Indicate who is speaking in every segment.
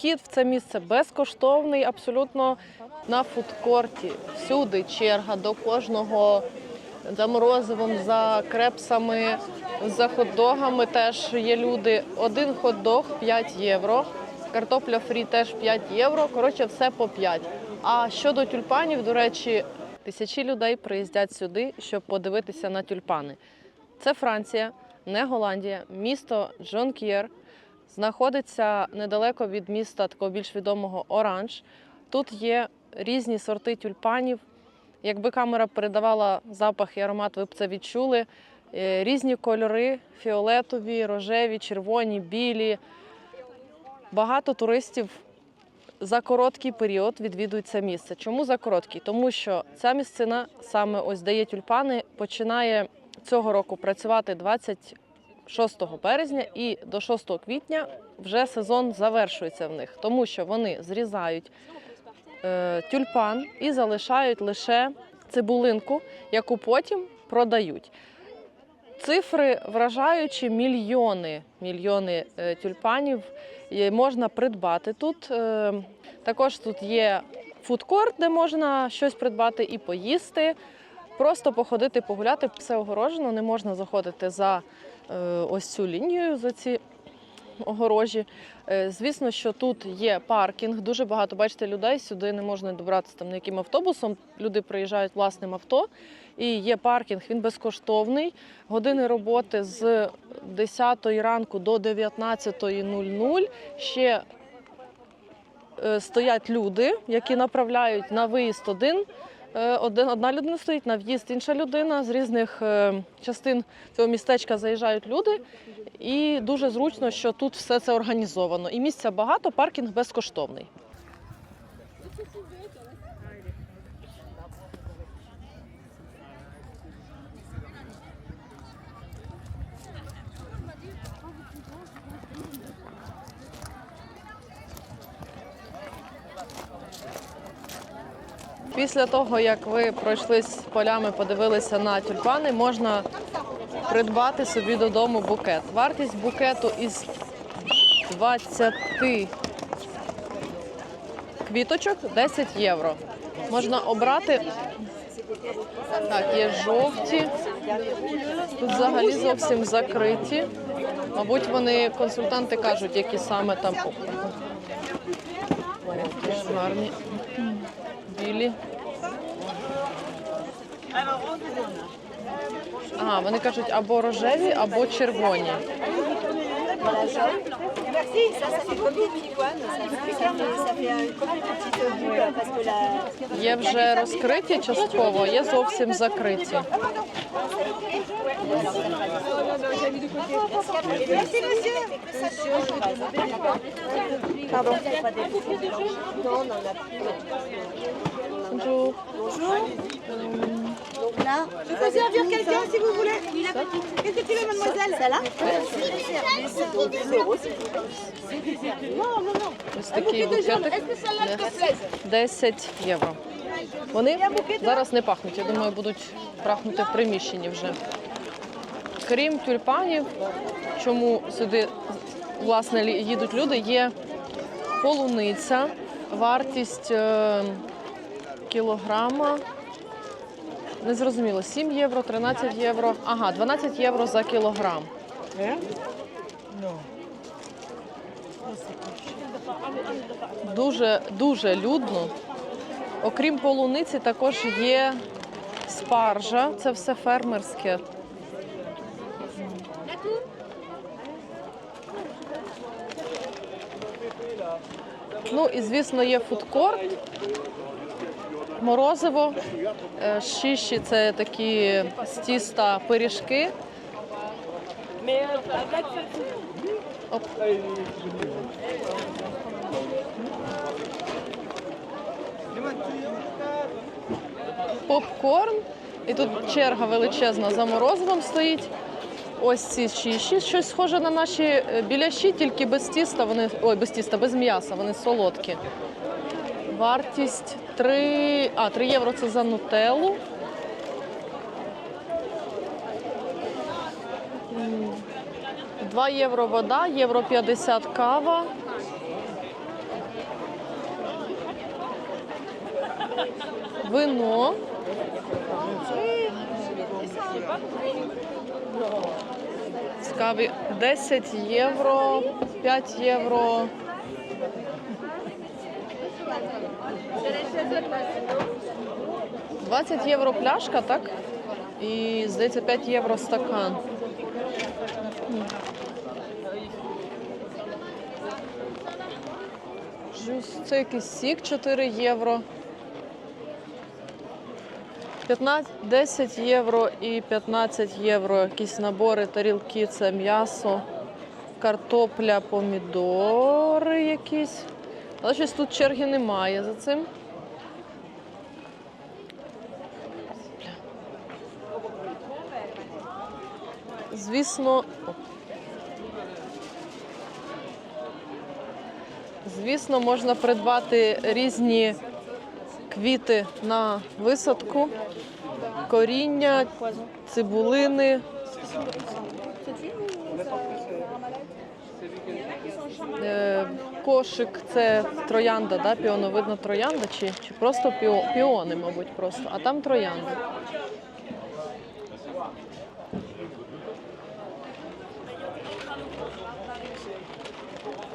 Speaker 1: Вхід в це місце безкоштовний, абсолютно на фудкорті. Всюди черга до кожного за морозивом, за крепсами, за хот-догами теж є люди. Один хот-дог 5 євро, картопля фрі теж 5 євро. Коротше, все по 5. А щодо тюльпанів, до речі, тисячі людей приїздять сюди, щоб подивитися на тюльпани. Це Франція, не Голландія, місто Джонк'єр. Знаходиться недалеко від міста такого більш відомого Оранж. Тут є різні сорти тюльпанів. Якби камера передавала запах і аромат, ви б це відчули. Е, Різні кольори: фіолетові, рожеві, червоні, білі. Багато туристів за короткий період відвідують це місце. Чому за короткий? Тому що ця місцина, саме ось де є тюльпани, починає цього року працювати 26 березня і до 6 квітня вже сезон завершується в них, тому що вони зрізають е, тюльпан і залишають лише цибулинку, яку потім продають. Цифри вражаючі мільйони, мільйони е, тюльпанів можна придбати тут. Е, Також тут є фудкорт, де можна щось придбати і поїсти. Просто походити, погуляти, все огорожено, не можна заходити за ось цю лінію, за ці огорожі. Е, Звісно, що тут є паркінг, дуже багато бачите людей. Сюди не можна добратися там ніяким автобусом. Люди приїжджають власним авто. І є паркінг, він безкоштовний. Години роботи з 10 ранку до 19.00. Ще е, стоять люди, які направляють на виїзд один. Е, Один, одна людина стоїть на в'їзд, інша людина з різних е, частин цього містечка заїжджають люди, і дуже зручно, що тут все це організовано. І місця багато, паркінг безкоштовний. Після того, як ви пройшлись полями, подивилися на тюльпани, можна придбати собі додому букет. Вартість букету із 20 квіточок 10 євро. Можна обрати. Так, є жовті. Тут взагалі зовсім закриті. Мабуть, вони консультанти кажуть, які саме там. Гарні. Білі. Ага, вони кажуть або рожеві, або червоні.
Speaker 2: Euh.
Speaker 1: Є вже розкриті частково, є зовсім закриті.
Speaker 2: On en a plus.
Speaker 1: Bonjour.
Speaker 2: Bonjour. Là. Je peux servir quelqu'un si vous voulez. Qu'est-ce que tu veux, mademoiselle Celle-là
Speaker 1: Ось такий букетик. 10 євро. Вони зараз не пахнуть. Я думаю, будуть пахнути в приміщенні вже. Крім тюльпанів, чому сюди власне їдуть люди, є полуниця, вартість е, кілограма. Не зрозуміло, 7 євро, 13 євро. Ага, 12 євро за кілограм. Дуже дуже людно. Окрім полуниці, також є спаржа. Це все фермерське. Ну і звісно, є фудкорт, морозиво, е, шиші це такі з тіста пиріжки. Оп. Попкорн. І тут черга величезна за морозивом стоїть. Ось ці шиші, щось схоже на наші е, біляші, тільки без тіста. Вони ой, без тіста, без м'яса, вони солодкі. Вартість 3, а, 3 євро це за нутеллу. Два євро вода, євро 50 кава. Вино. Цікаві 10 євро, 5 євро. «20 євро пляшка, так? І, здається, 5 євро стакан. Це якийсь сік 4 євро. 15, 10 євро і 15 євро. Якісь набори, тарілки, це м'ясо, картопля, помідори якісь. Але щось тут черги немає за цим. Звісно. Звісно, можна придбати різні квіти на висадку, коріння, цибулини. Е, Кошик це троянда, да? піоновидна троянда, чи, чи просто піо, піони, мабуть, просто, а там троянда.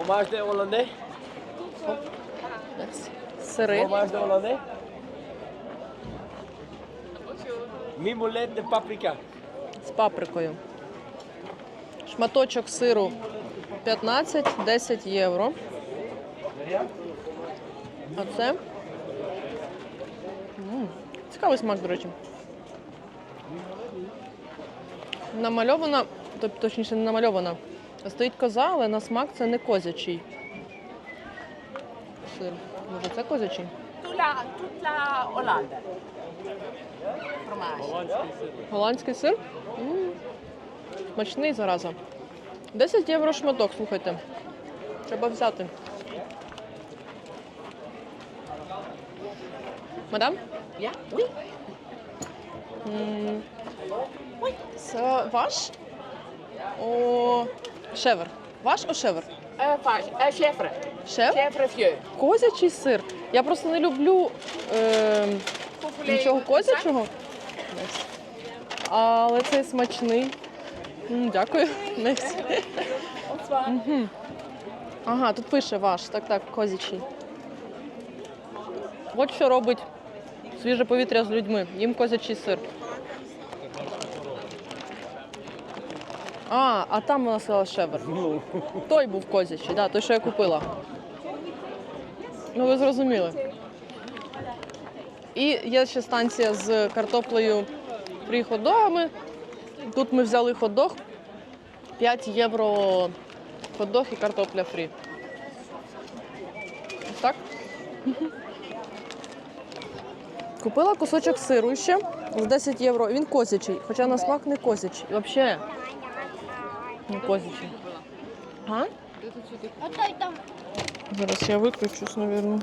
Speaker 3: Fromage de hollandais
Speaker 1: Сири.
Speaker 3: Fromage de hollandais Mimolette de paprika.
Speaker 1: з паприкою. Шматочок сиру 15-10 євро. А це М, цікавий смак, до речі. Намальована, тобто точніше не намальована. Стоїть коза, але на смак це не козячий. Сир. Може, це козячий?
Speaker 4: Toute la
Speaker 1: Голландський сир? М, Смачний зараза. 10 євро шматок, слухайте. Треба взяти. Мадам?
Speaker 4: Ja? Oui.
Speaker 1: М, Це ваш? О, шевер. Ваш о шевер?
Speaker 4: Chèvre.
Speaker 1: Шеф?
Speaker 4: Chèvre vieux.
Speaker 1: Козячий сир. Я просто не люблю е, нічого козячого. Але цей смачний. М, Дякую. Мгм. Ага, тут пише ваш. Так, так, козячий. От що робить свіже повітря з людьми. Їм козячий сир. А, а там вона сказала шевер. Той був козячий, да, той, що я купила. Ну, ви зрозуміли. І є ще станція з картоплею фрі хот-догами. Тут ми взяли хот-дог. 5 євро хот-дог і картопля фрі. Так. Купила кусочок сиру ще за 10 євро. Він козячий, хоча на смак не козячий. Взагалі не козячий. А? Зараз я виключусь, мабуть.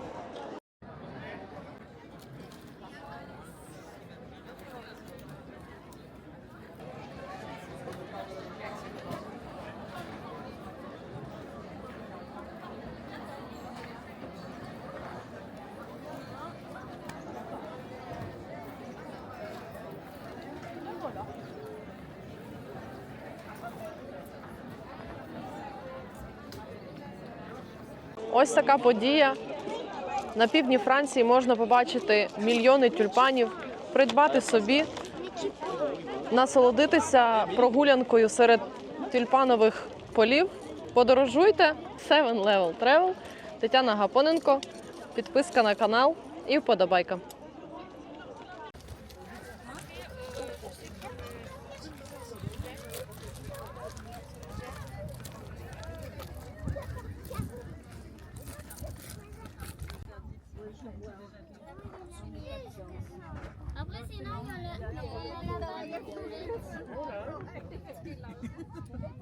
Speaker 1: Ось така подія. На півдні Франції можна побачити мільйони тюльпанів, придбати собі, насолодитися прогулянкою серед тюльпанових полів. Подорожуйте Seven Level Travel. Тетяна Гапоненко. Підписка на канал і вподобайка.
Speaker 5: Le chemin.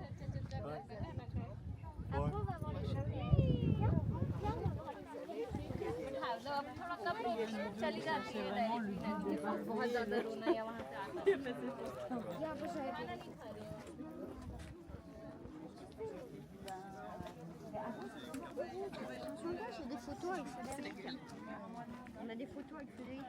Speaker 5: photos avec Frédéric. On a des photos avec Frédéric.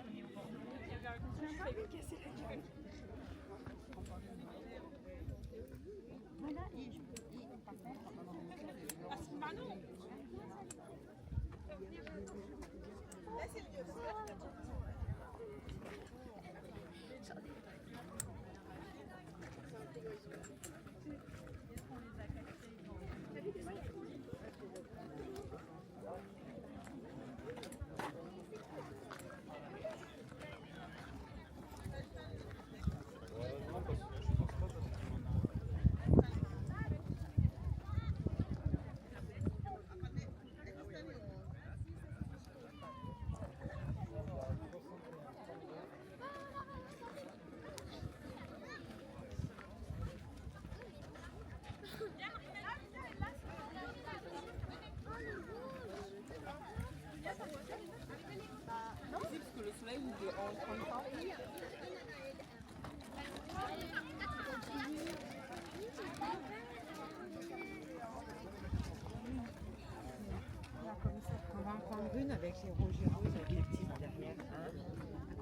Speaker 6: Avec les rouges et roses, avec les petites derrière. Hein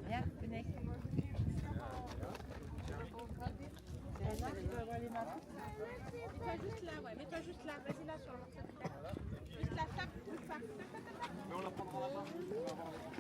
Speaker 6: Regarde, venez. C'est là que tu peux avoir les mains.
Speaker 2: Mets-toi juste là, ouais. Mets-toi juste là. Vas-y là sur le morceau de terre. Juste là, tac.
Speaker 3: Mais on la prendra là-bas.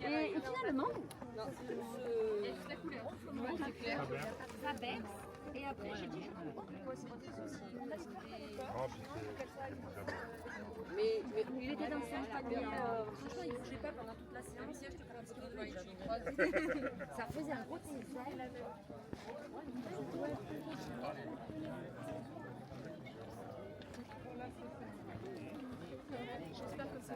Speaker 5: Et, et finalement, ça baisse. Et après, j'ai dit, je comprends pourquoi c'est aussi. Mais, mais il était dans son panier. Euh, franchement, il bougeait pas pendant toute la séance. ça faisait un gros
Speaker 7: J'espère que ça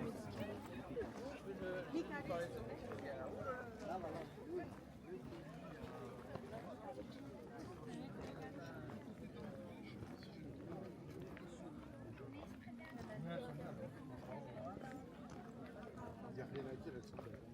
Speaker 7: Il n'y a
Speaker 6: rien à dire
Speaker 5: là-dessus.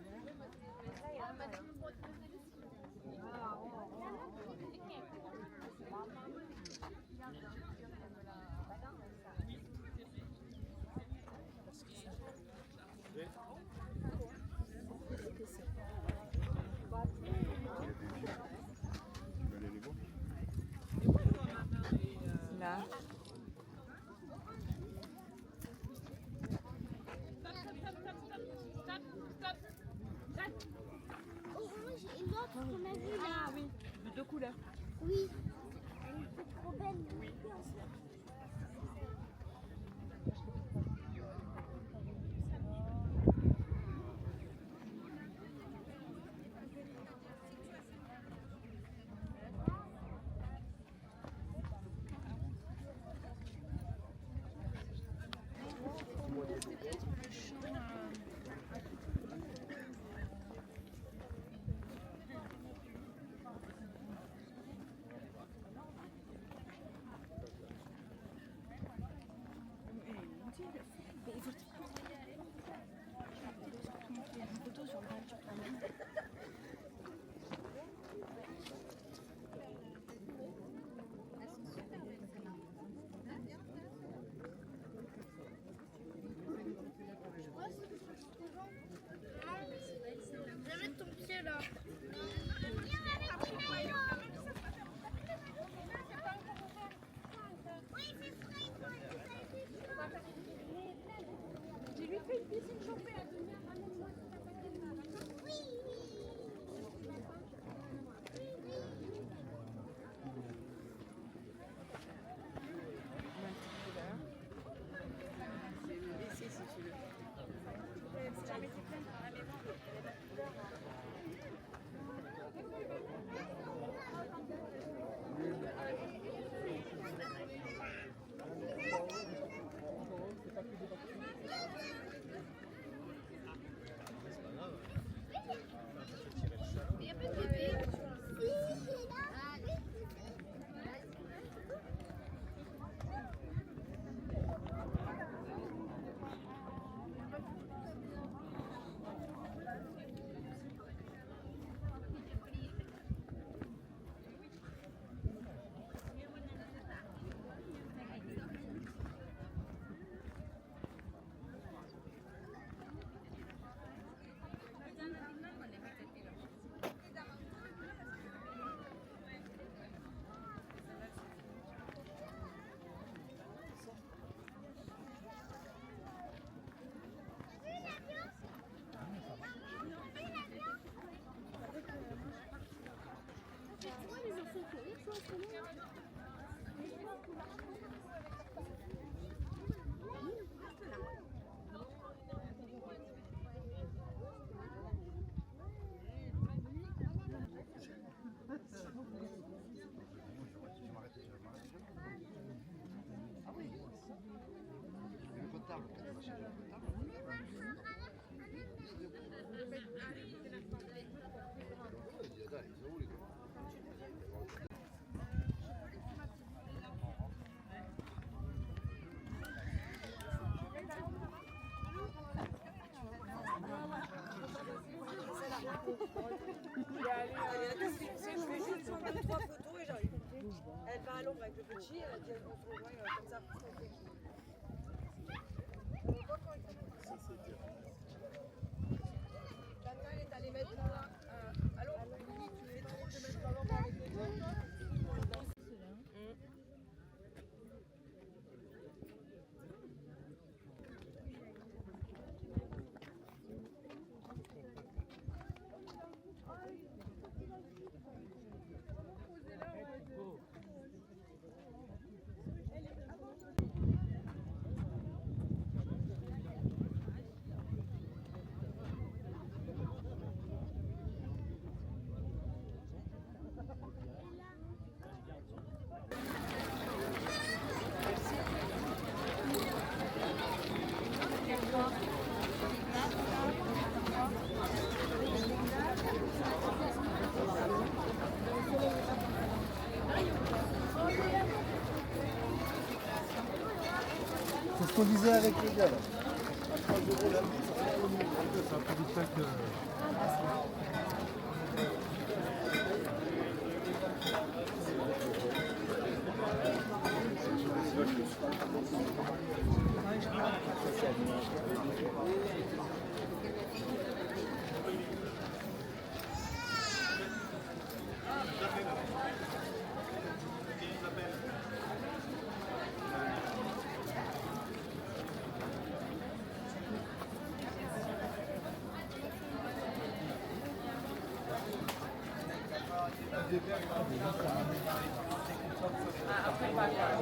Speaker 5: But 播 qu'on a vu là.
Speaker 7: Ah oui, de deux couleurs.
Speaker 5: Oui. Elle était trop belle. Oui. Bizim çok beğendiğimiz C'est je fais juste prendre trois photos et j'arrive. Elle va à l'ombre avec le petit, elle a dit on se revoit euh, comme ça. Tata, elle est allée mettre là, euh, à l'ombre. Lily, tu fais trop de mettre à l'ombre avec le petit.
Speaker 8: C'est ce qu'on disait avec les gars. เอา
Speaker 9: ขึ้นมาก่อน